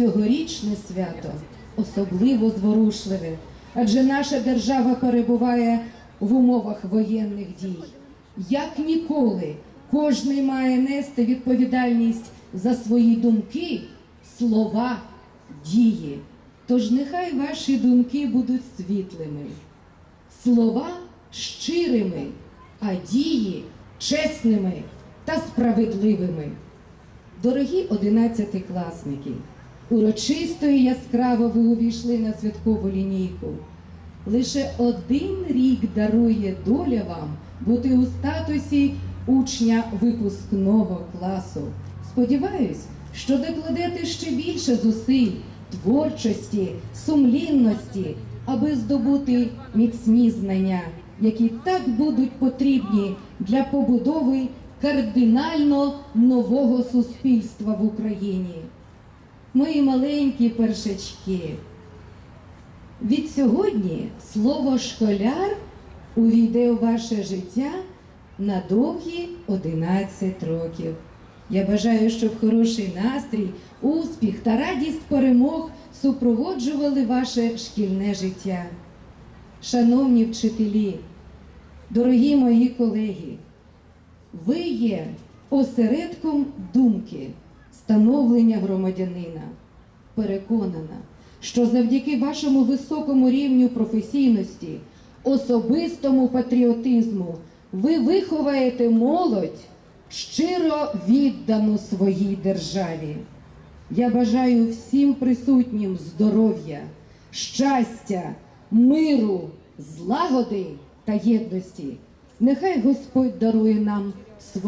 Цьогорічне свято особливо зворушливе, адже наша держава перебуває в умовах воєнних дій. Як ніколи, кожний має нести відповідальність за свої думки, слова, дії. Тож нехай ваші думки будуть світлими, слова щирими, а дії чесними та справедливими. Дорогі одинадцятикласники, урочисто і яскраво ви увійшли на святкову лінійку. Лише один рік дарує доля вам бути у статусі учня випускного класу. Сподіваюсь, що докладете ще більше зусиль, творчості, сумлінності, аби здобути міцні знання, які так будуть потрібні для побудови кардинально нового суспільства в Україні. Мої маленькі першачки. Від сьогодні слово школяр увійде у ваше життя на довгі 11 років. Я бажаю, щоб хороший настрій, успіх та радість перемог супроводжували ваше шкільне життя. Шановні вчителі, дорогі мої колеги, ви є осередком думки, становлення громадянина. Переконана, що завдяки вашому високому рівню професійності, особистому патріотизму, ви виховаєте молодь щиро віддану своїй державі. Я бажаю всім присутнім здоров'я, щастя, миру, злагоди та єдності. Нехай Господь дарує нам свої.